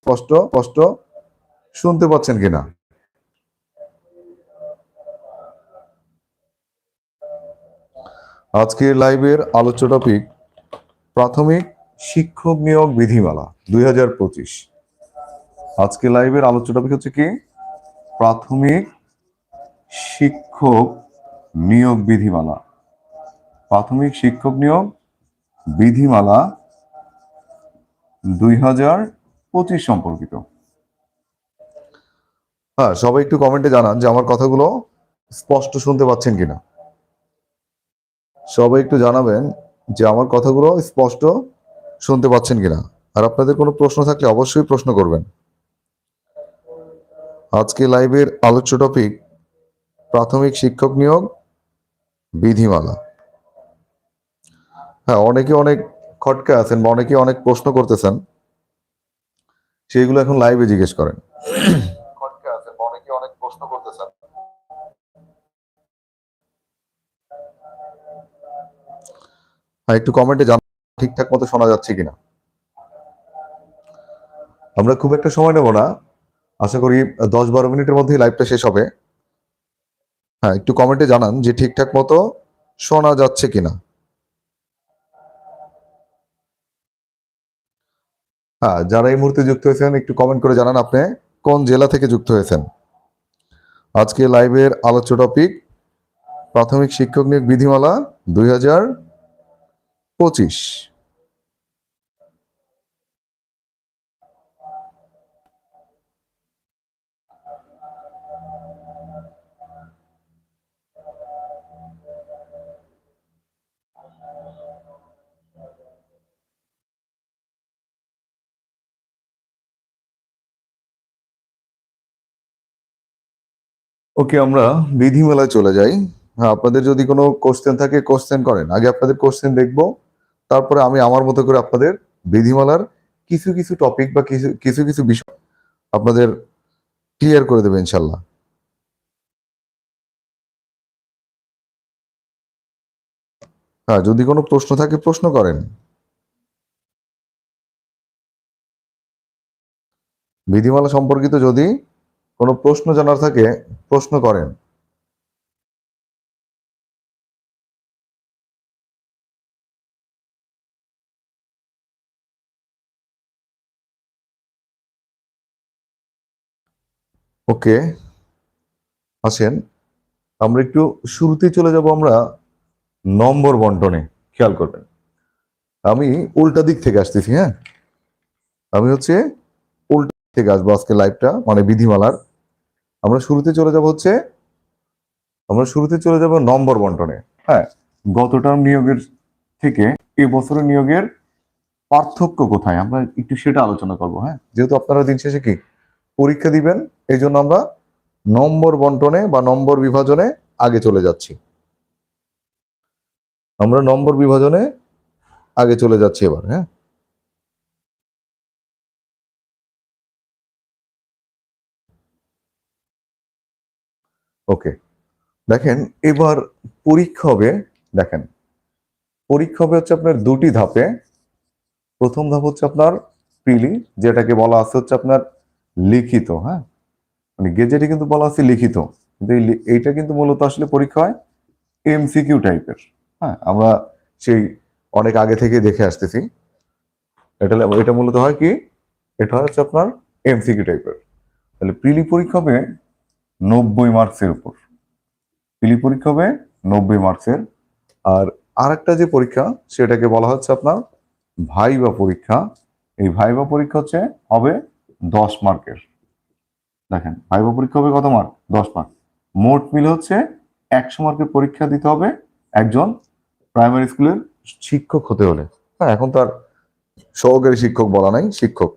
স্পষ্ট স্পষ্ট। শুনতে পাচ্ছেন কিনা? আজকের লাইভের আলোচ্য টপিক প্রাথমিক শিক্ষক নিয়োগ বিধিমালা, দুই হাজার পঁচিশ। আজকে লাইভের আলোচ্য টপিক হচ্ছে কি? প্রাথমিক শিক্ষক নিয়োগ বিধিমালা। প্রাথমিক শিক্ষক নিয়োগ বিধিমালা, দুই হাজার পঁচিশ সম্পর্কিত। হ্যাঁ সবাই একটু কমেন্টে জানান যে আমার কথাগুলো স্পষ্ট শুনতে পাচ্ছেন কিনা। সবাই একটু জানাবেন যে আমার কথাগুলো স্পষ্ট শুনতে পাচ্ছেন কিনা। আর আপনাদের কোনো প্রশ্ন থাকলে অবশ্যই প্রশ্ন করবেন। আজকে লাইভের আলোচ্য টপিক প্রাথমিক শিক্ষক নিয়োগ, বিধিমালা। হ্যাঁ অনেকে অনেক খটকা আছেন বা অনেকে অনেক প্রশ্ন করতেছেন। সেইগুলো এখন লাইভে জিজ্ঞেস করেন। একটু কমেন্টে জান ঠিকঠাক মতো শোনা যাচ্ছে কিনা। আমরা খুব একটা সময় নেব না। আশা করি দশ বারো মিনিটের মধ্যেই লাইভটা শেষ হবে। হ্যাঁ একটু কমেন্টে জানান যে ঠিকঠাক মতো শোনা যাচ্ছে কিনা। হ্যাঁ যারা এই মুহূর্তে যুক্ত হয়েছেন, একটু কমেন্ট করে জানান আপনি, কোন জেলা থেকে যুক্ত হয়েছেন? আজকে লাইভের আলোচ্য টপিক প্রাথমিক শিক্ষক নিয়োগ বিধিমালা দুই হাজার পঁচিশ। ওকে, আমরা বিধিমেলায় চলে যাই। হ্যাঁ আপনাদের যদি কোনো কোশ্চেন থাকে কোশ্চেন করেন। আগে আপনাদের কোশ্চেন দেখব, তারপরে আমি আমার মতো করে আপনাদের বিধিমালার কিছু কিছু টপিক বা কিছু কিছু কিছু বিষয় আপনাদের ক্লিয়ার করে দেবে, ইনশাল্লাহ। হ্যাঁ যদি কোনো প্রশ্ন থাকে, প্রশ্ন করেন। বিধিমালা সম্পর্কিত যদি কোনো প্রশ্ন জানার থাকে, প্রশ্ন করেন। ওকে, আসেন। আমরা একটু শুরুতে চলে যাব আমরা নম্বর বন্টনে, খেয়াল করবেন। আমি উল্টা দিক থেকে আসতেছি হ্যাঁ? আমি হচ্ছে উল্টা দিক থেকে আসব আজকে লাইভটা মানে বিধিমালার। আমরা শুরুতে চলে যাব হচ্ছে, আমরা শুরুতে চলে যাব নম্বর বন্টনে। হ্যাঁ গত টার্ম নিয়োগের থেকে এই বছরের নিয়োগের পার্থক্য কোথায়? আমরা একটু সেটা আলোচনা করব হ্যাঁ? যেহেতু আপনারা দিন শেষে কি? পরীক্ষা দিবেন এই জন্য আমরা নম্বর বন্টনে বা নম্বর বিভাজনে আগে চলে যাচ্ছি। আমরা নম্বর বিভাজনে আগে চলে যাচ্ছি এবার হ্যাঁ? ওকে দেখেন, এবার পরীক্ষা হবে, দেখেন, পরীক্ষা হবে হচ্ছে আপনার দুটি ধাপে। প্রথম ধাপ হচ্ছে আপনার প্রিলি, যেটাকে বলা আছে হচ্ছে আপনার লিখিত হ্যাঁ? মানে গেজেটে কিন্তু বলা আছে লিখিত, কিন্তু এই এইটা কিন্তু মূলত আসলে পরীক্ষা হয় এমসিকিউ টাইপের হ্যাঁ? আমরা সেই অনেক আগে থেকে দেখে আসতেছি। এটা এটা মূলত হয় কি? এটা হচ্ছে আপনার এমসিকিউ টাইপের তাহলে প্রিলি পরীক্ষা হবে নব্বই মার্কসের উপর। প্রিলি পরীক্ষা হবে নব্বই মার্কসের আর আরেকটা যে পরীক্ষা, সেটাকে বলা হচ্ছে আপনার ভাইবা পরীক্ষা। এই ভাইবা পরীক্ষা হচ্ছে, হবে দশ মার্কের দেখেন, ভাইবা পরীক্ষা হবে কত মার্ক দশ মার্ক মোট মিলে হচ্ছে একশো মার্কের পরীক্ষা দিতে হবে একজন প্রাইমারি স্কুলের শিক্ষক হতে হলে। হ্যাঁ এখন তার সহকারী শিক্ষক বলা নাই, শিক্ষক।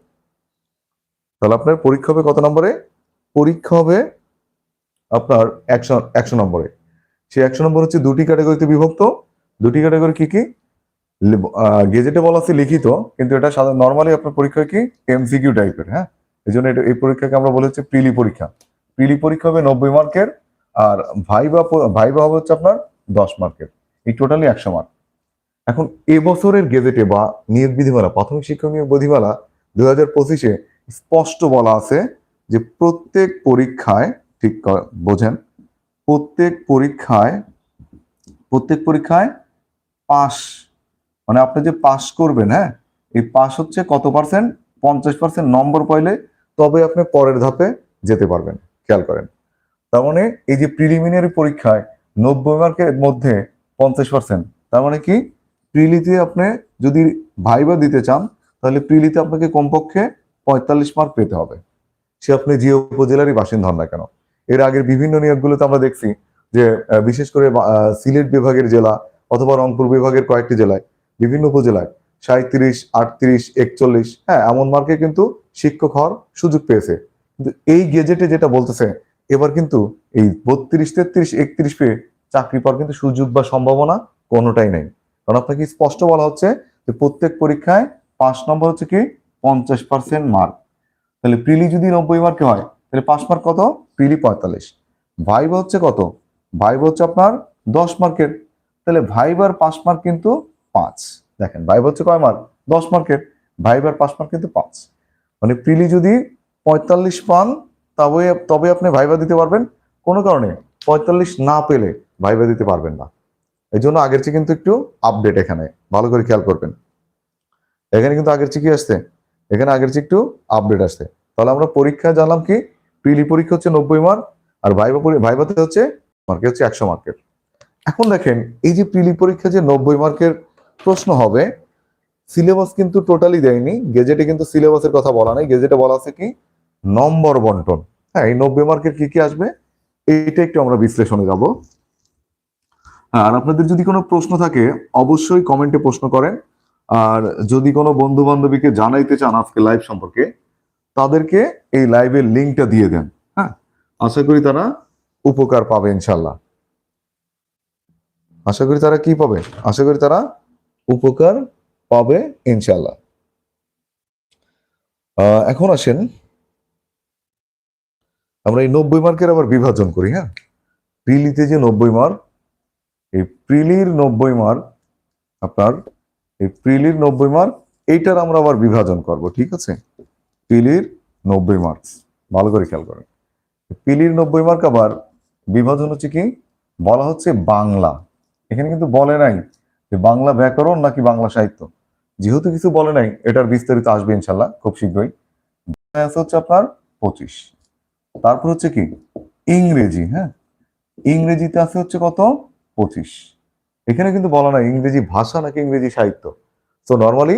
তাহলে আপনার পরীক্ষা হবে কত নম্বরে? পরীক্ষা হবে আপনার একশো একশো নম্বরে। সেই একশো নম্বর হচ্ছে দুটি ক্যাটাগরিতে বিভক্ত। দুটি ক্যাটাগরি কি কি? গেজেটে বলা আছে লিখিত, কিন্তু এটা সাধারণ নর্মালি আপনার পরীক্ষা কি এমসিকিউ টাইপের হ্যাঁ? এই জন্য এটা- এই পরীক্ষাকে আমরা বলে হচ্ছে প্রিলি পরীক্ষা। প্রিলি পরীক্ষা হবে নব্বই মার্কের, আর ভাইবা ভাইবা হবে হচ্ছে আপনার দশ মার্কের। এই টোটালি একশো মার্ক। এখন এবছরের গেজেটে বা নিয়োগ বিধিমালা, প্রাথমিক শিক্ষক নিয়োগ বিধিমালা দু হাজার পঁচিশে স্পষ্ট বলা আছে যে প্রত্যেক পরীক্ষায় ঠিক বোঝেন। প্রত্যেক পরীক্ষায় প্রত্যেক পরীক্ষায় পাস মানে আপনি যে পাস করবেন হ্যাঁ? এই পাস হচ্ছে কত পার্সেন্ট পঞ্চাশ পার্সেন্ট নম্বর পাইলে তবে আপনি পরের ধাপে যেতে পারবেন, খেয়াল করেন। তার মানে এই যে প্রিলিমিনারি পরীক্ষায় নব্বই মার্কের মধ্যে পঞ্চাশ পার্সেন্ট তার মানে কি? প্রিলিতে আপনি যদি ভাইবা দিতে চান, তাহলে প্রিলিতে আপনাকে কমপক্ষে পঁয়তাল্লিশ মার্ক পেতে হবে। সে আপনি যে উপজেলারই বাসিন্দা হন না কেন। এর আগের বিভিন্ন নিয়োগগুলোতে আমরা দেখছি যে বিশেষ করে সিলেট বিভাগের জেলা অথবা রংপুর বিভাগের কয়েকটি জেলায়, বিভিন্ন উপজেলায় সাঁত্রিশ আটত্রিশ, একচল্লিশ হ্যাঁ এমন মার্কে কিন্তু শিক্ষক হওয়ার সুযোগ পেয়েছে। কিন্তু এই গেজেটে যেটা বলতেছে, এবার কিন্তু এই বত্রিশ, তেত্রিশ, একত্রিশ পেয়ে চাকরি পাওয়ার কিন্তু সুযোগ বা সম্ভাবনা কোনোটাই নেই। কারণ আপনাকে স্পষ্ট বলা হচ্ছে যে, প্রত্যেক পরীক্ষায় পাঁচ নম্বর হচ্ছে কি, পঞ্চাশ পার্সেন্ট মার্ক। তাহলে প্রিলি যদি নব্বই মার্কে হয় তাহলে পাঁচ মার্ক কত? প্রিলি পঁয়তাল্লিশ। ভাইবা হচ্ছে কত? ভাইবা হচ্ছে আপনার দশ মার্কের। তাহলে ভাইবার পাঁচ মার্ক কিন্তু পাঁচ। দেখেন, ভাইবা হচ্ছে কয় মার্ক? দশ মার্কের। ভাইবার পাঁচ মার্ক কিন্তু পাঁচ। মানে প্রিলি যদি পঁয়তাল্লিশ পান, তবে তবে আপনি ভাইবা দিতে পারবেন। কোনো কারণে পঁয়তাল্লিশ না পেলে ভাইবা দিতে পারবেন না। এই জন্য আগের চেয়ে কিন্তু একটু আপডেট এখানে। ভালো করে খেয়াল করবেন। এখানে কিন্তু আগের চেয়ে কি আসছে? এখানে আগের চেয়ে একটু আপডেট আসছে। তাহলে আমরা পরীক্ষা জানলাম কি? প্রিলি পরীক্ষা হচ্ছে নব্বই মার্ক আর ভাইবা ভাইভাতে হচ্ছে মার্কে হচ্ছে একশো মার্কের এখন দেখেন এই যে প্রিলি পরীক্ষা যে নব্বই মার্কের প্রশ্ন হবে সিলেবাস কিন্তু টোটালি দেয়নি। গেজেটে কিন্তু সিলেবাসের কথা বলা নেই। গেজেটে বলা আছে কি? নম্বর বন্টন। হ্যাঁ এই নব্বই মার্কের কি কি আসবে? এইটা একটু আমরা বিশ্লেষণে যাব। হ্যাঁ, আর আপনাদের যদি কোনো প্রশ্ন থাকে অবশ্যই কমেন্টে প্রশ্ন করেন। আর যদি কোনো বন্ধু বান্ধবীকে জানাইতে চান আজকে লাইভ সম্পর্কে তাদেরকে এই লাইভের লিঙ্কটা দিয়ে দেন। হ্যাঁ? আশা করি তারা উপকার পাবে ইনশাল্লাহ আশা করি তারা কি পাবে? আশা করি তারা উপকার পাবে ইনশাল্লাহ এখন আসেন। আমরা এই নব্বই মার্কের আবার বিভাজন করি হ্যাঁ? প্রিলিতে যে নব্বই মার্ক, এই প্রিলির নব্বই মার্ক, আপনার এই প্রিলির নব্বই মার্ক, এইটার আমরা আবার বিভাজন করব, ঠিক আছে? প্রিলির নব্বই মার্কস ভালো করে খেয়াল করেন। পিলির নব্বই মার্ক আবার বিভাজন হচ্ছে কি? বলা হচ্ছে বাংলা। এখানে কিন্তু বলে নাই যে বাংলা ব্যাকরণ নাকি বাংলা সাহিত্য। যেহেতু কিছু বলে নাই, এটার বিস্তারিত আসবে ইনশাল্লাহ খুব শীঘ্রই। হচ্ছে আপনার পঁচিশ। তারপর হচ্ছে কি? ইংরেজি হ্যাঁ? ইংরেজিতে আছে হচ্ছে কত? পঁচিশ। এখানে কিন্তু বলা নাই ইংরেজি ভাষা নাকি ইংরেজি সাহিত্য। তো নর্মালি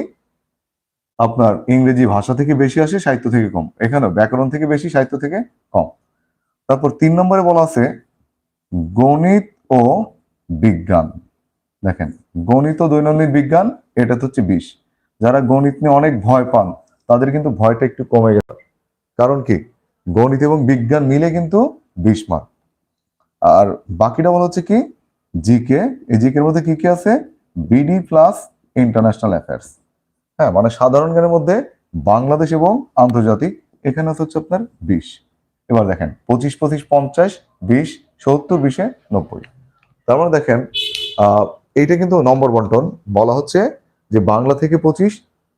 আপনার ইংরেজি ভাষা থেকে বেশি আসে, সাহিত্য থেকে কম। এখানে ব্যাকরণ থেকে বেশি, সাহিত্য থেকে কম। তারপর তিন নম্বরে বলা আছে, গণিত ও বিজ্ঞান। দেখেন, গণিত ও দৈনন্দিন বিজ্ঞান এটা তো হচ্ছে বিষ। যারা গণিত নিয়ে অনেক ভয় পান, তাদের কিন্তু ভয়টা একটু কমে গেল। কারণ কি? গণিত এবং বিজ্ঞান মিলে কিন্তু বিশ মার্ক আর বাকিটা বলা হচ্ছে কি? জিকে এই জিকের মধ্যে কি কি আছে? BD plus international affairs. হ্যাঁ মানে সাধারণ জ্ঞানের মধ্যে বাংলাদেশ এবং আন্তর্জাতিক এখানে হচ্ছে আপনার বিশ। এবার দেখেন পঁচিশ পঁচিশ পঞ্চাশ বিশ সত্তর বিশে নব্বই। তার মানে দেখেন আহ, এইটা কিন্তু নম্বর বন্টন। বলা হচ্ছে যে বাংলা থেকে পঁচিশ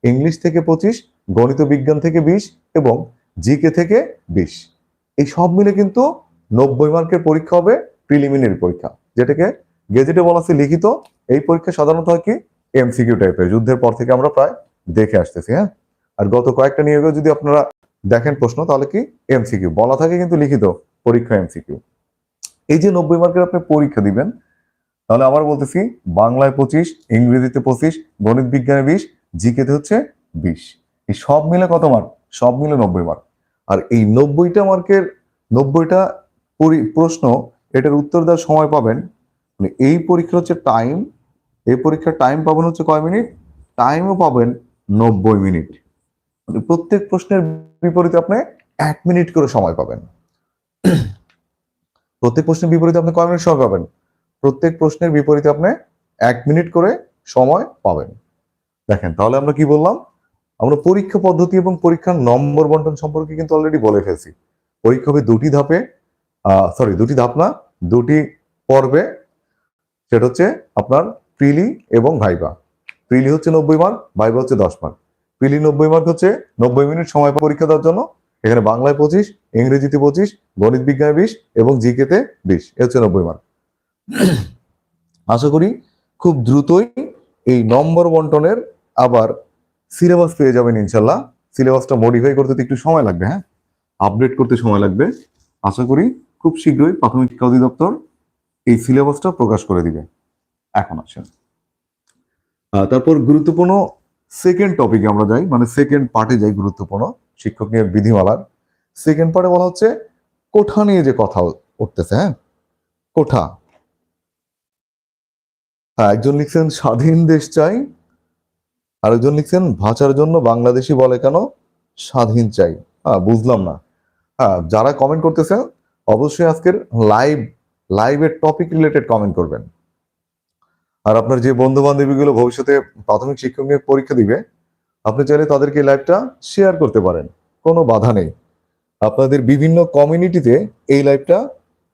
ইংলিশ থেকে পঁচিশ গণিত বিজ্ঞান থেকে বিশ এবং জিকে থেকে বিশ। এই সব মিলে কিন্তু নব্বই মার্কের পরীক্ষা হবে প্রিলিমিনারি পরীক্ষা। যেটাকে গেজেটে বলা আছে লিখিত এই পরীক্ষা সাধারণত হয় কি এমসিকিউ টাইপের যুদ্ধের পর থেকে আমরা প্রায় দেখে আসতেছি হ্যাঁ? আর গত কয়েকটা নিয়োগে যদি আপনারা দেখেন প্রশ্ন, তাহলে কি এমসিকিউ বলা থাকে কিন্তু লিখিত পরীক্ষা এমসিকিউ এই যে নব্বই মার্কের আপনি পরীক্ষা দিবেন, তাহলে আবার বলতেছি, বাংলায় পঁচিশ, ইংরেজিতে পঁচিশ, গণিত বিজ্ঞানে বিশ, জিকেতে হচ্ছে বিশ। এই সব মিলে কত মার্ক? সব মিলে নব্বই মার্ক। আর এই নব্বইটা মার্কের, নব্বইটা পরি- প্রশ্ন, এটার উত্তর দেওয়ার সময় পাবেন মানে এই পরীক্ষা হচ্ছে টাইম এই পরীক্ষার টাইম পাবেন হচ্ছে কয় মিনিট? টাইমও পাবেন নব্বই মিনিট। মানে প্রত্যেক প্রশ্নের বিপরীতে আপনি এক মিনিট করে সময় পাবেন। প্রত্যেক প্রশ্নের বিপরীতে আপনি কয় মিনিট সময় পাবেন? প্রত্যেক প্রশ্নের বিপরীতে আপনি এক মিনিট করে সময় পাবেন। দেখেন, তাহলে আমরা কি বললাম? আমরা পরীক্ষা পদ্ধতি এবং পরীক্ষার নম্বর বন্টন সম্পর্কে কিন্তু অলরেডি বলে ফেলছি। পরীক্ষা হবে দুটি ধাপে সরি দুটি ধাপ না, দুটি পর্বে। সেটা হচ্ছে আপনার প্রিলি এবং ভাইবা। প্রিলি হচ্ছে নব্বই মার্ক ভাইবা হচ্ছে দশ মার্ক পিলি নব্বই মার্ক হচ্ছে নব্বই মিনিট সময় পরীক্ষা দেওয়ার জন্য। এখানে বাংলায় পঁচিশ, ইংরেজিতে পঁচিশ, গণিত বিজ্ঞানে বিশ এবং জিকেতে বিশ। এ হচ্ছে নব্বই মার্ক আশা করি খুব দ্রুতই এই নম্বর বন্টনের আবার সিলেবাস পেয়ে যাবেন ইনশাল্লাহ সিলেবাসটা মডিফাই করতে তো একটু সময় লাগবে হ্যাঁ? আপডেট করতে সময় লাগবে। আশা করি খুব শীঘ্রই প্রাথমিক শিক্ষা অধিদপ্তর এই সিলেবাসটা প্রকাশ করে দিবে। এখন আসেন। তারপর গুরুত্বপূর্ণ সেকেন্ড টপিকে আমরা যাই মানে সেকেন্ড পার্টে যাই গুরুত্বপূর্ণ শিক্ষক নিয়োগ বিধিমালার। সেকেন্ড পার্টে বলা হচ্ছে কোঠা নিয়ে যে কথা উঠতেছে হ্যাঁ? কোঠা। হ্যাঁ একজন লিখছেন, স্বাধীন দেশ চাই। আরেকজন লিখছেন, ভাষার জন্য বাংলাদেশি বলে কেন স্বাধীন চাই? হ্যাঁ বুঝলাম না। হ্যাঁ যারা কমেন্ট করতেছেন, অবশ্যই আজকের লাইভ লাইভের টপিক রিলেটেড কমেন্ট করবেন। আর আপনার যে বন্ধু বান্ধবীগুলো ভবিষ্যতে প্রাথমিক শিক্ষক নিয়োগ পরীক্ষা দিবে, আপনি চাইলে তাদেরকে লাইভটা শেয়ার করতে পারেন। কোনো বাধা নেই। আপনাদের বিভিন্ন কমিউনিটিতে এই লাইভটা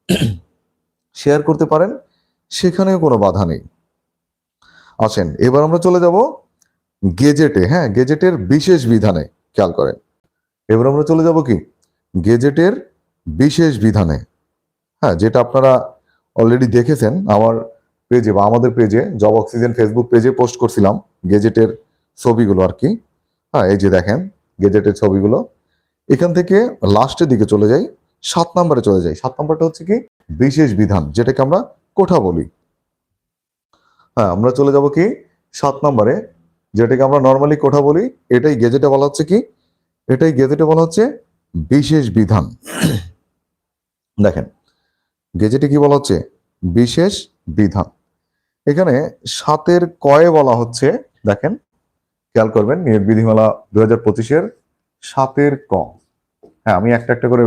শেয়ার করতে পারেন, সেখানেও কোনো বাধা নেই। আসেন, এবার আমরা চলে যাব গেজেটে হ্যাঁ গেজেটের বিশেষ বিধানে, খেয়াল করেন। এবার আমরা চলে যাব কি? গেজেটের বিশেষ বিধানে। হ্যাঁ যেটা আপনারা অলরেডি দেখেছেন, আমার পেজে বা আমাদের পেজে জব অক্সিজেন ফেসবুক পেজে পোস্ট করছিলাম গেজেটের ছবিগুলো আর কি। হ্যাঁ এই যে দেখেন গেজেটের ছবিগুলো। এখান থেকে লাস্টের দিকে চলে যাই, সাত নম্বরে চলে যাই। সাত নম্বরটা হচ্ছে কি? বিশেষ বিধান, যেটাকে আমরা কোঠা বলি। হ্যাঁ আমরা চলে যাব কি? সাত নম্বরে, যেটাকে আমরা নর্মালি কোঠা বলি, এটাই গেজেটে বলা হচ্ছে কি? এটাই গেজেটে বলা হচ্ছে বিশেষ বিধান। দেখেন গেজেটে কি বলা হচ্ছে? বিশেষ বিধান। এখানে সাতের কয়ে বলা হচ্ছে, দেখেন, খেয়াল করবেন, নিয়োগ বিধিমালা দু হাজার পঁচিশের সাতের ক। হ্যাঁ আমি একটা একটা করে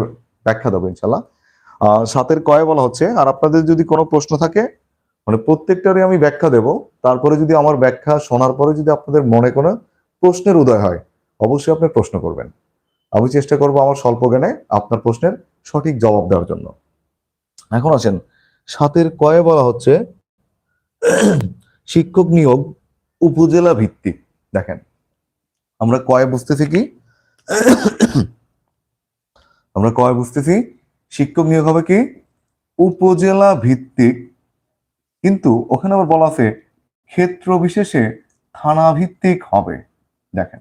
ব্যাখ্যা দেবো ইনশাল্লাহ সাতের কয়ে বলা হচ্ছে, আর আপনাদের যদি কোনো প্রশ্ন থাকে মানে প্রত্যেকটারই আমি ব্যাখ্যা দেব। তারপরে যদি আমার ব্যাখ্যা শোনার পরে যদি আপনাদের মনে কোনো প্রশ্নের উদয় হয়, অবশ্যই আপনি প্রশ্ন করবেন। আমি চেষ্টা করব আমার স্বল্প জ্ঞানে আপনার প্রশ্নের সঠিক জবাব দেওয়ার জন্য। এখন আসেন, সাতের কয়ে বলা হচ্ছে শিক্ষক নিয়োগ উপজেলা ভিত্তিক। দেখেন, আমরা কয় বুঝতেছি কি? আমরা কয় বুঝতেছি? শিক্ষক নিয়োগ হবে কি? উপজেলা ভিত্তিক। কিন্তু ওখানে আবার বলা আছে, ক্ষেত্র বিশেষে থানা ভিত্তিক হবে। দেখেন,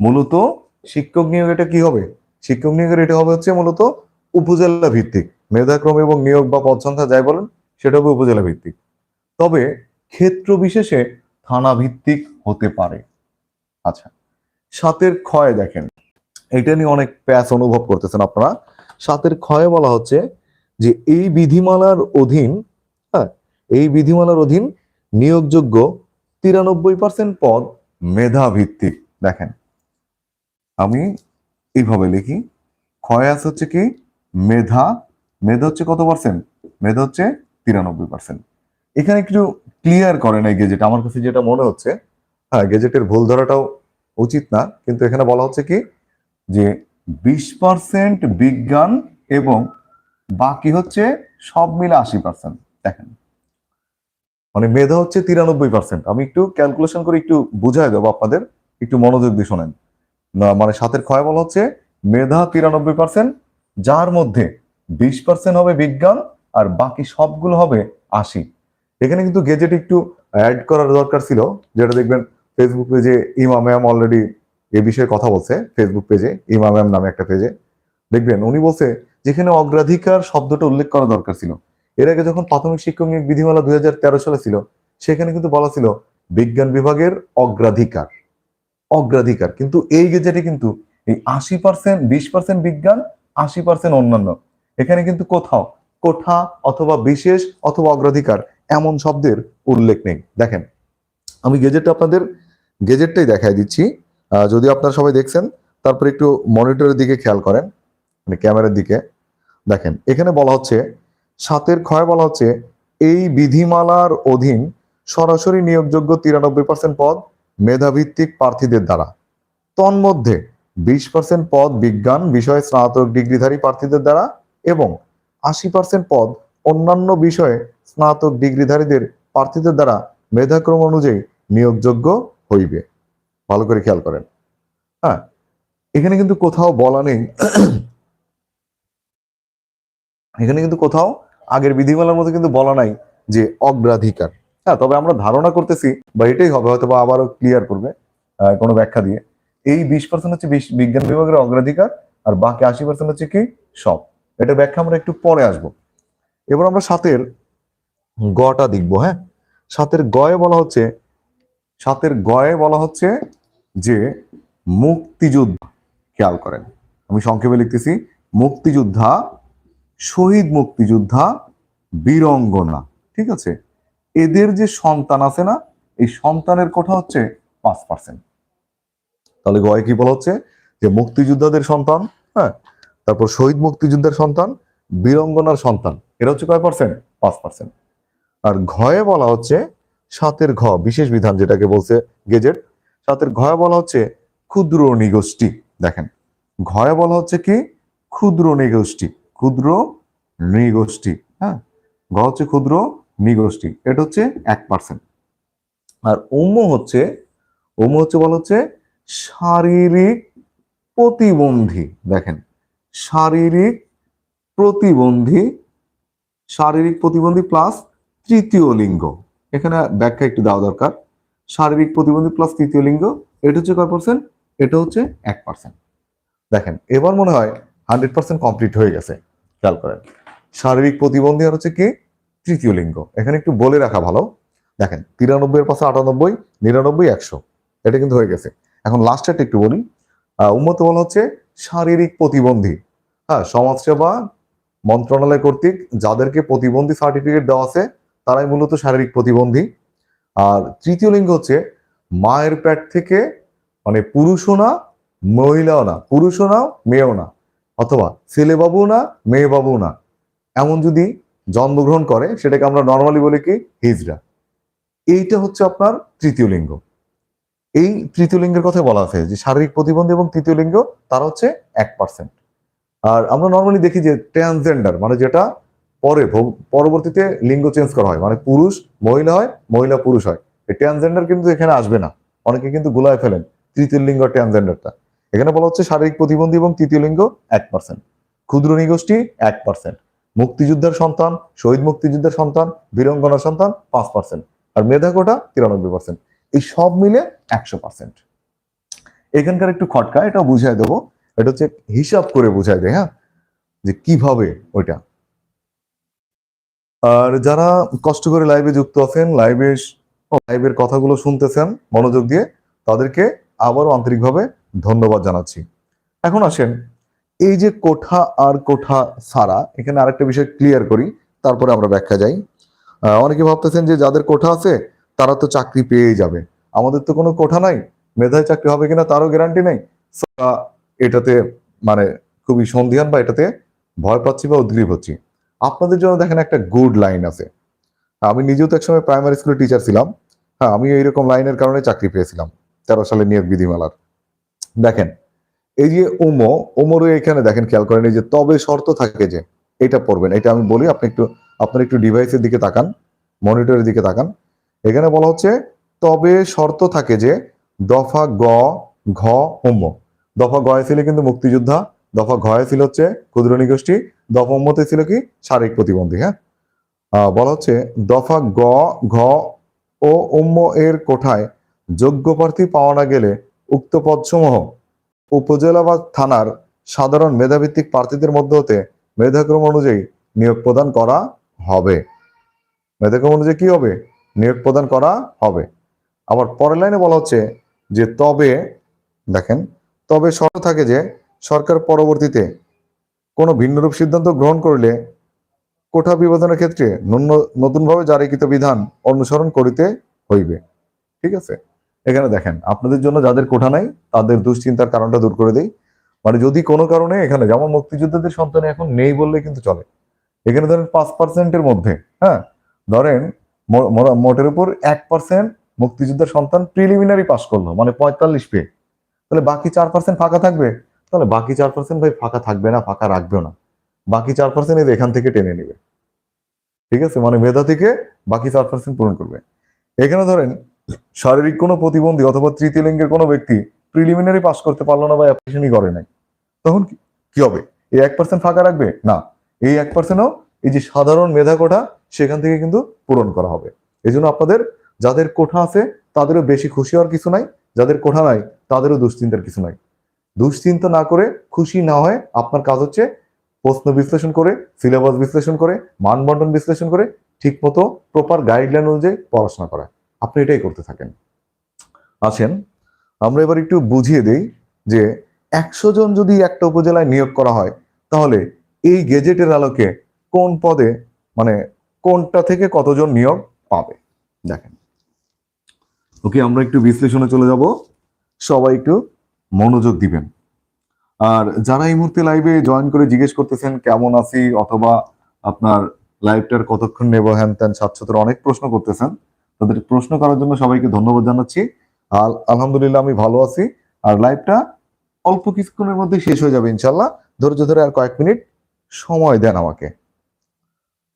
মূলত শিক্ষক নিয়োগ এটা কি হবে? শিক্ষক নিয়োগের এটা হবে হচ্ছে মূলত উপজেলা ভিত্তিক। মেধাক্রম এবং নিয়োগ বা পদ সংখ্যা যাই বলেন, সেটা হবে উপজেলা ভিত্তিক। তবে ক্ষেত্র বিশেষে থানা ভিত্তিক হতে পারে। আচ্ছা সাতের ক্ষয় দেখেন। এটা নিয়ে অনেক প্যাচ অনুভব করতেছেন আপনারা। সাতের ক্ষয়ে বলা হচ্ছে যে এই বিধিমালার অধীন হ্যাঁ এই বিধিমালার অধীন নিয়োগযোগ্য তিরানব্বই পার্সেন্ট পদ মেধা ভিত্তিক দেখেন, আমি এইভাবে লিখি। ক্ষয় আছে হচ্ছে কি, মেধা মেধা হচ্ছে কত পার্সেন্ট মেধা হচ্ছে তিরানব্বই পার্সেন্ট এখানে একটু ক্লিয়ার করেন এই গেজেট আমার কাছে যেটা মনে হচ্ছে হ্যাঁ গেজেটের ভুল ধরাটাও উচিত না, কিন্তু এখানে বলা হচ্ছে কি, যে বিশ পার্সেন্ট বিজ্ঞান এবং বাকি হচ্ছে সব মিলে আশি পার্সেন্ট দেখেন মানে মেধা হচ্ছে তিরানব্বই পার্সেন্ট আমি একটু ক্যালকুলেশন করে একটু বুঝাই দেবো আপনাদের, একটু মনোযোগ দিয়ে শোনেন। না মানে সাতের ক্ষয় বলা হচ্ছে মেধা তিরানব্বই পার্সেন্ট যার মধ্যে বিশ পার্সেন্ট হবে বিজ্ঞান আর বাকি সবগুলো হবে আশি। এখানে কিন্তু গেজেট একটু অ্যাড করার দরকার ছিল, যেটা দেখবেন ফেসবুক পেজে ইমা ম্যাম অলরেডি এ বিষয়ে কথা বলছে ফেসবুক পেজে ইমা ম্যাম নামে একটা পেজে দেখবেন উনি বলছে, যেখানে অগ্রাধিকার শব্দটা উল্লেখ করা দরকার ছিল। এর আগে যখন প্রাথমিক শিক্ষক নিয়োগ বিধিমালা দুই সালে ছিল, সেখানে কিন্তু বলা ছিল, বিজ্ঞান বিভাগের অগ্রাধিকার অগ্রাধিকার। কিন্তু এই গেজেটে কিন্তু এই আশি পার্সেন্ট বিশ পার্সেন্ট বিজ্ঞান, আশি পার্সেন্ট অন্যান্য। এখানে কিন্তু কোথাও, কোঠা অথবা বিশেষ অথবা অগ্রাধিকার এমন শব্দের উল্লেখ নেই। দেখেন, আমি গেজেটটা আপনাদের গেজেটটাই দেখাই দিচ্ছি। যদি আপনারা সবাই দেখছেন, তারপর একটু মনিটরের দিকে খেয়াল করেন মানে ক্যামেরার দিকে। দেখেন, এখানে বলা হচ্ছে, সাতের ক্ষয় বলা হচ্ছে, এই বিধিমালার অধীন সরাসরি নিয়োগযোগ্য তিরানব্বই পার্সেন্ট পদ মেধাভিত্তিক প্রার্থীদের দ্বারা। তন্মধ্যে বিশ পার্সেন্ট পদ বিজ্ঞান, বিষয়ে স্নাতক ডিগ্রিধারী প্রার্থীদের দ্বারা এবং আশি পার্সেন্ট পদ অন্যান্য বিষয়ে স্নাতক ডিগ্রিধারীদের প্রার্থীদের দ্বারা মেধাক্রম অনুযায়ী নিয়োগযোগ্য হইবে। ভালো করে খেয়াল করেন। হ্যাঁ এখানে কিন্তু কোথাও বলা নেই। এখানে কিন্তু কোথাও আগের বিধিমালার মধ্যে কিন্তু বলা নাই যে অগ্রাধিকার। হ্যাঁ তবে আমরা ধারণা করতেছি বা এটাই হবে হয়তো বা আবারও ক্লিয়ার করবে কোনো ব্যাখ্যা দিয়ে। এই বিশ পার্সেন্ট হচ্ছে বিজ্ঞান বিভাগের অগ্রাধিকার আর বাকি আশি পার্সেন্ট হচ্ছে কি? সব। এটা ব্যাখ্যা আমরা একটু পরে আসব। এবার আমরা সাতের গটা দেখব হ্যাঁ? সাতের গয়ে বলা হচ্ছে, সাতের গয়ে বলা হচ্ছে যে মুক্তিযুদ্ধ, খেয়াল করেন। আমি সংক্ষেপে লিখতেছি, মুক্তিযোদ্ধা, শহীদ মুক্তিযোদ্ধা, বীরঙ্গনা, ঠিক আছে? এদের যে সন্তান আছে না, এই সন্তানের কোঠা হচ্ছে পাঁচ পার্সেন্ট তাহলে গয়ে কি বলা হচ্ছে? যে মুক্তিযোদ্ধাদের সন্তান হ্যাঁ? তারপর শহীদ মুক্তিযোদ্ধার সন্তান, বীরঙ্গনার সন্তান, এরা হচ্ছে কয় পার্সেন্ট পাঁচ পার্সেন্ট আর ঘয়ে বলা হচ্ছে সাতের ঘ, বিশেষ বিধান যেটাকে বলছে গেজেট। সাতের ঘয়ে বলা হচ্ছে ক্ষুদ্র নিগোষ্ঠী। দেখেন, ঘয়ে বলা হচ্ছে কি? ক্ষুদ্র নিগোষ্ঠী, ক্ষুদ্র নৃগোষ্ঠী হ্যাঁ? ঘ হচ্ছে ক্ষুদ্র নিগোষ্ঠী, এটা হচ্ছে এক পার্সেন্ট আর উম হচ্ছে উম হচ্ছে বলা হচ্ছে শারীরিক প্রতিবন্ধী। দেখেন, শারীরিক প্রতিবন্ধী শারীরিক প্রতিবন্ধী প্লাস তৃতীয় লিঙ্গ। এখানে ব্যাখ্যা একটু দেওয়া দরকার। শারীরিক প্রতিবন্ধী প্লাস তৃতীয় লিঙ্গ, এটা হচ্ছে কয় পার্সেন্ট এটা হচ্ছে এক পার্সেন্ট দেখেন, এবার মনে হয় হান্ড্রেড পার্সেন্ট কমপ্লিট হয়ে গেছে। খেয়াল করেন। শারীরিক প্রতিবন্ধী আর হচ্ছে কি? তৃতীয় লিঙ্গ। এখানে একটু বলে রাখা ভালো। দেখেন, তিরানব্বই এর পাশে আটানব্বই, নিরানব্বই একশো। এটা কিন্তু হয়ে গেছে। এখন লাস্টেরটা একটু বলি। উন্মত বলা হচ্ছে শারীরিক প্রতিবন্ধী। হ্যাঁ সমাজসেবা মন্ত্রণালয় কর্তৃক যাদেরকে প্রতিবন্ধী সার্টিফিকেট দেওয়া আছে তারাই মূলত শারীরিক প্রতিবন্ধী। আর তৃতীয় লিঙ্গ হচ্ছে মায়ের প্যাট থেকে মানে পুরুষও না, মহিলাও না, পুরুষও না, মেয়েও না, অথবা ছেলে বাবু না মেয়ে বাবু না। এমন যদি জন্মগ্রহণ করে, সেটাকে আমরা নর্মালি বলি কি হিজড়া। এইটা হচ্ছে আপনার তৃতীয় লিঙ্গ। এই তৃতীয় লিঙ্গের কথা বলা আছে যে শারীরিক প্রতিবন্ধী এবং তৃতীয় লিঙ্গ, তারা হচ্ছে এক পার্সেন্ট আর আমরা নর্মালি দেখি যে ট্রান্সজেন্ডার মানে যেটা পরে পরবর্তীতে লিঙ্গ চেঞ্জ করা হয়। মানে পুরুষ মহিলা হয়, মহিলা পুরুষ হয়। এই ট্রান্সজেন্ডার কিন্তু এখানে আসবে না। অনেকে কিন্তু গুলায় ফেলেন তৃতীয় লিঙ্গ ট্রান্সজেন্ডারটা এখানে বলা হচ্ছে শারীরিক প্রতিবন্ধী এবং তৃতীয় লিঙ্গ এক পার্সেন্ট ক্ষুদ্র নিগোষ্ঠী এক পার্সেন্ট মুক্তিযোদ্ধার সন্তান, শহীদ মুক্তিযোদ্ধার সন্তান, বীরঙ্গনার সন্তান পাঁচ পার্সেন্ট আর মেধা কোটা তিরানব্বই পার্সেন্ট এই সব মিলে একশো পার্সেন্ট এখানকার একটু খটকা এটা বুঝাই দেবো। এটা হচ্ছে হিসাব করে বুঝাই দেয় হ্যাঁ? যে কীভাবে ওইটা আর যারা কষ্ট করে লাইভে যুক্ত আছেন লাইভে লাইভের কথাগুলো শুনতেছেন, মনোযোগ দিয়ে, তাদেরকে আবারও আন্তরিকভাবে ধন্যবাদ জানাচ্ছি। এখন আসেন, এই যে কোঠা আর কোঠা ছাড়া এখানে আরেকটা বিষয় ক্লিয়ার করি, তারপরে আমরা ব্যাখ্যা যাই। অনেকে ভাবতেছেন যে যাদের কোঠা আছে, তারা তো চাকরি পেয়েই যাবে। আমাদের তো কোনো কোঠা নাই, মেধায় চাকরি হবে কিনা তারও গ্যারান্টি নেই। এটাতে মানে খুবই সন্ধিহান বা এটাতে ভয় পাচ্ছি বা উদ্গ্রীব হচ্ছি। আপনাদের জন্য দেখেন একটা গুড লাইন আছে। আমি নিজেও তো একসময় প্রাইমারি স্কুলের টিচার ছিলাম। হ্যাঁ আমি এইরকম লাইনের কারণে চাকরি পেয়েছিলাম, তেরো সালে নিয়োগ বিধিমালার। দেখেন, এই যে ওমো, ওমোরও এখানে দেখেন খেয়াল করেন, এই যে তবে শর্ত থাকে যে এটা পড়বেন। এটা আমি বলি, আপনি একটু, আপনার একটু ডিভাইসের দিকে তাকান মনিটরের দিকে তাকান। এখানে বলা হচ্ছে, তবে শর্ত থাকে যে দফা গ, ঘ, ওম। দফা গয়ে ছিল কিন্তু মুক্তিযোদ্ধা, দফা ঘয়ে ছিল হচ্ছে ক্ষুদ্র নিগোষ্ঠী দফা ওম্মতে ছিল কি? শারীরিক প্রতিবন্ধী হ্যাঁ? বলা হচ্ছে দফা গ, ঘ ও উম্ম এর কোঠায় যোগ্য প্রার্থী পাওয়া না গেলে উক্ত পদসমূহ উপজেলা বা থানার সাধারণ মেধাভিত্তিক প্রার্থীদের মধ্যে হতে মেধাক্রম অনুযায়ী নিয়োগ প্রদান করা হবে। মেধাক্রম অনুযায়ী কি হবে? নিয়োগ প্রদান করা হবে। আবার পরের লাইনে বলা হচ্ছে যে তবে, দেখেন, তবে শর্ত থাকে যে সরকার পরবর্তীতে কোনো ভিন্নরূপ সিদ্ধান্ত গ্রহণ করলে কোঠা বিভাজনের ক্ষেত্রে নতুনভাবে জারিকৃত বিধান অনুসরণ করিতে হইবে। ঠিক আছে? এখানে দেখেন, আপনাদের জন্য যাদের কোঠা নাই, তাদের দুশ্চিন্তার কারণটা দূর করে দেই। মানে যদি কোনো কারণে এখানে, যেমন মুক্তিযোদ্ধাদের সন্তান এখন নেই বললে কিন্তু চলে। এখানে ধরেন পাঁচ পার্সেন্টের মধ্যে হ্যাঁ? ধরেন মোটের উপর এক পার্সেন্ট মুক্তিযোদ্ধার সন্তান প্রিলিমিনারি পাস করল মানে পঁয়তাল্লিশ পেয়ে তাহলে বাকি চার পার্সেন্ট ফাঁকা থাকবে? তাহলে বাকি চার পার্সেন্ট ভাই ফাঁকা থাকবে না, ফাঁকা রাখবেও না। বাকি চার পার্সেন্ট এখান থেকে টেনে নেবে। ঠিক আছে? মানে মেধা থেকে বাকি চার পার্সেন্ট পূরণ করবে। এখানে ধরেন, শারীরিক কোনো প্রতিবন্ধী অথবা তৃতীয় লিঙ্গের কোনো ব্যক্তি প্রিলিমিনারি পাস করতে পারল না বা অ্যাপ্লিকেশনই করে নাই, তখন কি হবে? এই এক পার্সেন্ট ফাঁকা রাখবে? না। এই এক পার্সেন্টও এই যে সাধারণ মেধা কোঠা সেখান থেকে কিন্তু পূরণ করা হবে। এই জন্য আপনাদের, যাদের কোঠা আছে, তাদেরও বেশি খুশি হওয়ার কিছু নাই, যাদের কোঠা নাই, তাদেরও দুশ্চিন্তার কিছু নাই। দুশ্চিন্তা না করে, খুশি না হয়ে আপনার কাজ হচ্ছে প্রশ্ন বিশ্লেষণ করে সিলেবাস বিশ্লেষণ করে মানবন্টন বিশ্লেষণ করে, ঠিকমতো প্রপার গাইডলাইন অনুযায়ী পড়াশোনা করা। আপনি এটাই করতে থাকেন। আছেন আমরা এবার একটু বুঝিয়ে দেই যে একশো জন যদি একটা উপজেলায় নিয়োগ করা হয়, তাহলে এই গেজেটের আলোকে কোন পদে মানে কোনটা থেকে কতজন নিয়োগ পাবে? দেখেন। ওকে, আমরা একটু বিশ্লেষণে চলে যাব। সবাই একটু মনোযোগ দিবেন। আর যারা এই মুহূর্তে লাইভে জয়েন করে জিজ্ঞেস করতেছেন, কেমন আছি? অথবা আপনার লাইভটার কতক্ষণ নেব? হ্যান ত্যান ছাত্রছাত্রীরা অনেক প্রশ্ন করতেছেন। তাদের প্রশ্ন করার জন্য সবাইকে ধন্যবাদ জানাচ্ছি। আর আলহামদুলিল্লাহ আমি ভালো আছি। আর লাইভটা অল্প কিছুক্ষণের মধ্যে শেষ হয়ে যাবে ইনশাল্লাহ। ধৈর্য ধরে আর কয়েক মিনিট সময় দেন আমাকে।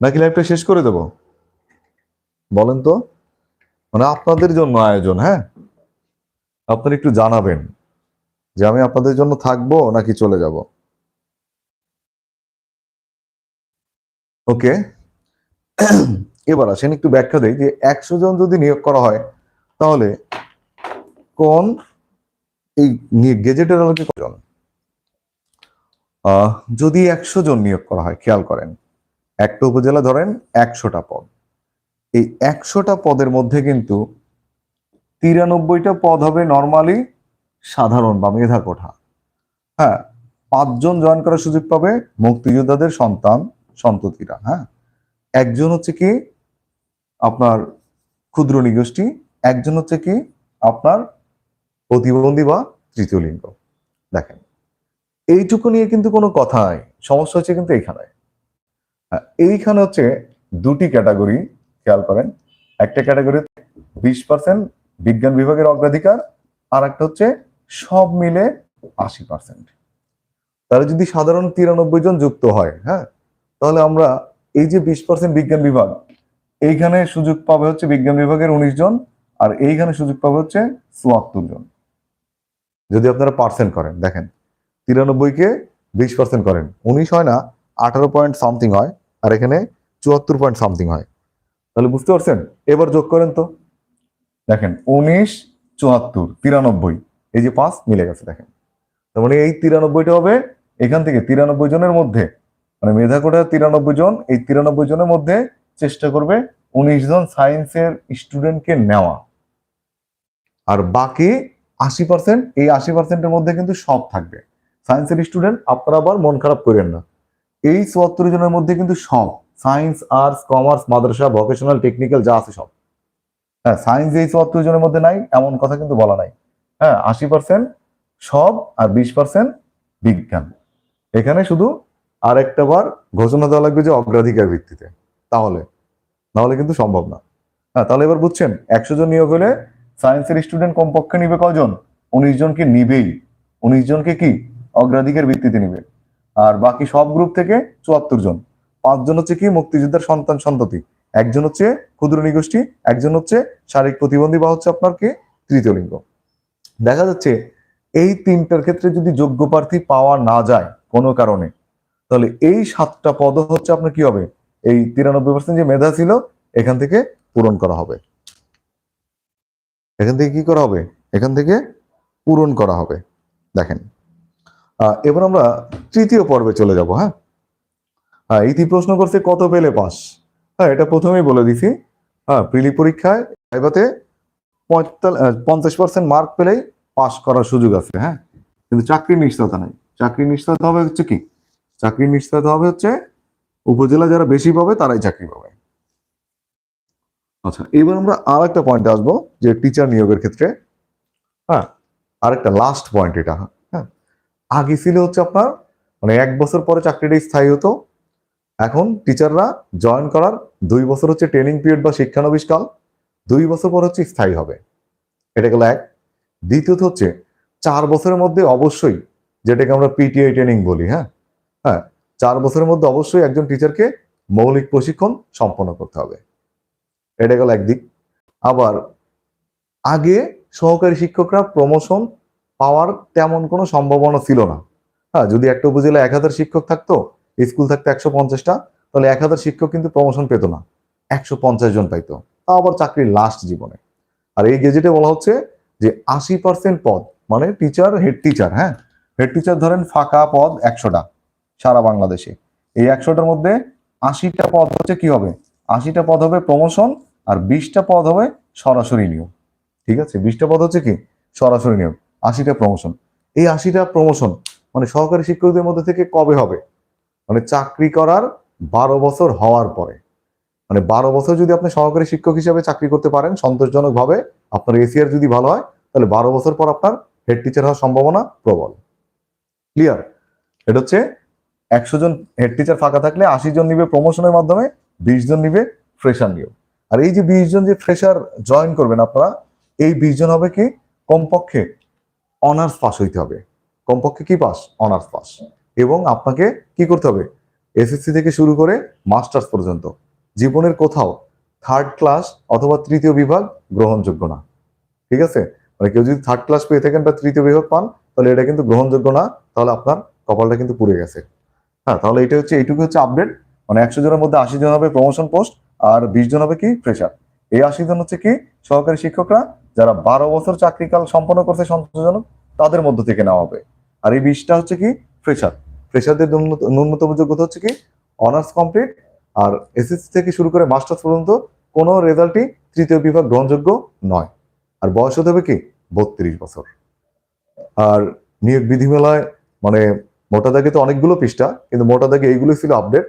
নাকি লাইভটা শেষ করে দেব? বলেন তো। মানে আপনাদের জন্য আয়োজন হ্যাঁ? আপনারা একটু জানাবেন। যে আমি আপনাদের জন্য থাকব নাকি চলে যাব? ওকে এবার আসেন, একটু ব্যাখ্যা দেই যে একশো জন যদি নিয়োগ করা হয়, তাহলে কোন এই গেজেটের আলোকে কজন যদি একশো জন নিয়োগ করা হয়, খেয়াল করেন, একটা উপজেলা ধরেন একশোটা পদ। এই একশোটা পদের মধ্যে কিন্তু তিরানব্বইটা পদ হবে নর্মালি সাধারণ বা মেধা কোঠা। হ্যাঁ পাঁচজন জয়েন করার সুযোগ পাবে মুক্তিযোদ্ধাদের সন্তান সন্ততিরা হ্যাঁ? একজন হচ্ছে কি আপনার ক্ষুদ্র নিগোষ্ঠী একজন হচ্ছে কি আপনার প্রতিবন্ধী বা তৃতীয় লিঙ্গ। দেখেন এইটুকু নিয়ে কিন্তু কোনো কথা নাই সমস্যা হচ্ছে কিন্তু এইখানে। হ্যাঁ, এইখানে হচ্ছে দুটি ক্যাটাগরি খেয়াল করেন একটা ক্যাটাগরি বিশ পার্সেন্ট বিজ্ঞান বিভাগের অগ্রাধিকার আর একটা হচ্ছে সব মিলে আশি পার্সেন্ট তাহলে যদি সাধারণ তিরানব্বই জন যুক্ত হয় হ্যাঁ তাহলে আমরা এই যে বিশ পার্সেন্ট বিজ্ঞান বিভাগ, এইখানে সুযোগ পাবে হচ্ছে বিজ্ঞান বিভাগের উনিশ জন, আর এইখানে সুযোগ পাবে হচ্ছে চুয়াত্তর জন। যদি আপনারা পার্সেন্ট করেন, দেখেন তিরানব্বইকে বিশ পার্সেন্ট করেন, উনিশ হয় না, আঠারো পয়েন্ট সামথিং হয়, আর এখানে চুয়াত্তর পয়েন্ট সামথিং হয়। তাহলে বুঝতে পারছেন? এবার যোগ করেন তো। দেখেন, উনিশ, চুয়াত্তর, তিরানব্বই। এই যে পাঁচ মিলে গেছে দেখেন। তার মানে এই তিরানব্বইটা হবে এখান থেকে তিরানব্বই জনের মধ্যে মানে মেধা কোটা তিরানব্বই জন, এই তিরানব্বই জনের মধ্যে চেষ্টা করবে উনিশ জন সায়েন্সের স্টুডেন্টকে নেওয়া। আর বাকি আশি পার্সেন্ট এই আশি পার্সেন্টের মধ্যে কিন্তু সব থাকবে। সায়েন্সের স্টুডেন্ট আপনারা আবার মন খারাপ করেন না। এই চুয়াত্তর জনের মধ্যে কিন্তু সব সায়েন্স আর্টস কমার্স মাদ্রাসা ভোকেশনাল টেকনিক্যাল যা আছে সব। হ্যাঁ সায়েন্স এই চুয়াত্তর জনের মধ্যে নাই, এমন কথা কিন্তু বলা নাই। হ্যাঁ আশি পার্সেন্ট সব আর বিশ পার্সেন্ট বিজ্ঞান। এখানে শুধু আর একটা বার ঘোষণা দেওয়া লাগবে যে অগ্রাধিকার ভিত্তিতে। তাহলে, নাহলে কিন্তু সম্ভব না। হ্যাঁ তাহলে এবার বুঝছেন, একশো জন নিয়োগ হলে সায়েন্সের স্টুডেন্ট কমপক্ষে নিবে কজন? উনিশ জনকে নিবেই? উনিশ জনকে কি? অগ্রাধিকার ভিত্তিতে নিবে। আর বাকি সব গ্রুপ থেকে চুয়াত্তর জন। পাঁচজন হচ্ছে কি মুক্তিযোদ্ধার সন্তান সন্ততি। একজন হচ্ছে ক্ষুদ্র নিগোষ্ঠী, একজন হচ্ছে শারীরিক প্রতিবন্ধী বা হচ্ছে আপনার কি তৃতীয় লিঙ্গ। দেখা যাচ্ছে এই তিনটার ক্ষেত্রে যদি যোগ্য প্রার্থী পাওয়া না যায় কোনো কারণে, তাহলে এই সাতটা পদ হচ্ছে আপনার কি হবে? এই তিরানব্বই পার্সেন্ট যে মেধা ছিল, এখান থেকে পূরণ করা হবে। এখান থেকে কি করা হবে? এখান থেকে পূরণ করা হবে। দেখেন এবার আমরা তৃতীয় পর্বে চলে যাব হ্যাঁ? হ্যাঁ ইতি প্রশ্ন করছে কত পেলে পাস? হ্যাঁ এটা প্রথমেই বলে দিছি। হ্যাঁ প্রিলি পরীক্ষায় পঞ্চাশ পার্সেন্ট মার্ক পেলেই পাস করার সুযোগ আছে হ্যাঁ? কিন্তু চাকরির নিশ্চয়তা নেই। চাকরির নিশ্চয়তা হবে হচ্ছে কি? চাকরির নিশ্চয়তা হবে হচ্ছে উপজেলা যারা বেশি পাবে তারাই চাকরি পাবে। আচ্ছা এবার আমরা আর একটা পয়েন্টে আসব, যে টিচার নিয়োগের ক্ষেত্রে। হ্যাঁ আরেকটা লাস্ট পয়েন্ট এটা হ্যাঁ? আগে ছিল হচ্ছে আপনার মানে এক বছর পরে চাকরিটা স্থায়ী হতো। এখন টিচাররা জয়েন করার দুই বছর হচ্ছে ট্রেনিং পিরিয়ড বা শিক্ষানবিষ্কাল দুই বছর পর হচ্ছে স্থায়ী হবে। এটা গেল এক। দ্বিতীয়ত হচ্ছে, চার বছরের মধ্যে অবশ্যই যেটাকে আমরা পিটিআই ট্রেনিং বলি হ্যাঁ? হ্যাঁ চার বছরের মধ্যে অবশ্যই একজন টিচারকে মৌলিক প্রশিক্ষণ সম্পন্ন করতে হবে। এটা গেল একদিক আবার, আগে সহকারী শিক্ষকরা প্রমোশন পাওয়ার তেমন কোনো সম্ভাবনা ছিল না। হ্যাঁ যদি একটা উপজেলায় এক হাজার শিক্ষক থাকতো, স্কুল থাকতো একশো পঞ্চাশটা, তাহলে এক হাজার শিক্ষক কিন্তু প্রমোশন পেত না। একশো পঞ্চাশ জন পাইতো। তাও আবার চাকরির লাস্ট জীবনে। আর এই গেজেটে বলা হচ্ছে যে আশি পার্সেন্ট পদ মানে টিচার হেড টিচার হ্যাঁ? হেড টিচার ধরেন ফাঁকা পদ একশোটা সারা বাংলাদেশে। এই একশোটার মধ্যে আশিটা পদ হচ্ছে কি হবে? আশিটা পদ হবে প্রমোশন আর বিশটা পদ হবে সরাসরি নিয়োগ। ঠিক আছে? বিশটা পদ হচ্ছে কি? সরাসরি নিয়োগ, আশিটা প্রমোশন এই আশিটা প্রমোশন মানে সহকারী শিক্ষকদের মধ্যে থেকে কবে হবে? মানে চাকরি করার বারো বছর হওয়ার পরে। মানে বারো বছর যদি আপনি সহকারী শিক্ষক হিসেবে চাকরি করতে পারেন সন্তোষজনক ভাবে আপনার এসিআর যদি ভালো হয়, তাহলে বারো বছর পর আপনার হেড টিচার হওয়ার সম্ভাবনা প্রবল। ক্লিয়ার এটা হচ্ছে একশো জন হেড টিচার ফাঁকা থাকলে আশি জন নিবে প্রমোশনের মাধ্যমে, বিশ জন নিবে ফ্রেশার নিয়োগ। আর এই যে বিশ জন যে ফ্রেশার জয়েন করবেন আপনারা, এই বিশ জন হবে কি? কমপক্ষে অনার্স পাস হইতে হবে। কমপক্ষে কি পাস অনার্স পাস এবং আপনাকে কি করতে হবে? এসএসসি থেকে শুরু করে মাস্টার্স পর্যন্ত। জীবনের কোথাও থার্ড ক্লাস অথবা তৃতীয় বিভাগ গ্রহণযোগ্য না। ঠিক আছে? মানে কেউ যদি থার্ড ক্লাস পেয়ে থাকেন বা তৃতীয় বিভাগ পান, তাহলে এটা কিন্তু গ্রহণযোগ্য না, তাহলে আপনার কপালটা কিন্তু পুড়ে গেছে। হ্যাঁ তাহলে এটা হচ্ছে, এইটুকু হচ্ছে আপডেট মানে একশো জনের মধ্যে আশি জন হবে প্রমোশন পোস্ট আর বিশ জন হবে কি ফ্রেশার এই আশি জন হচ্ছে কি সহকারী শিক্ষকরা, যারা বারো বছর চাকরিকাল সম্পন্ন করছে সন্তোষজনক, তাদের মধ্য থেকে নেওয়া হবে। আর এই বিশটা হচ্ছে কি ফ্রেশার ফ্রেশারদের ন্যূনতম যোগ্যতা হচ্ছে কি অনার্স কমপ্লিট আর এসএসসি থেকে শুরু করে মাস্টার্স পর্যন্ত কোনো রেজাল্টই তৃতীয় বিভাগ গ্রহণযোগ্য নয়। আর বয়স হতে হবে কি? বত্রিশ বছর। আর নিয়োগ বিধিমেলায় মানে মোটা দাগে তো অনেকগুলো পৃষ্ঠা, কিন্তু মোটা দাগে এইগুলো ছিল আপডেট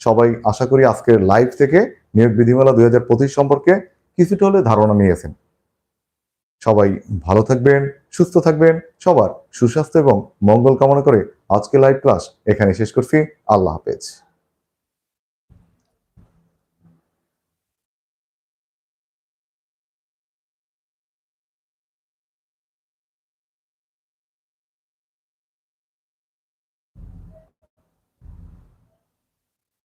সবাই আশা করি আজকের লাইভ থেকে নিয়োগ বিধিমেলা দুই হাজার পঁচিশ সম্পর্কে কিছুটা হলে ধারণা নিয়েছেন। সবাই ভালো থাকবেন, সুস্থ থাকবেন, সবার সুস্বাস্থ্য এবং মঙ্গল কামনা করে আজকে লাইভ ক্লাস এখানে শেষ করছি। আল্লাহ হাফেজ।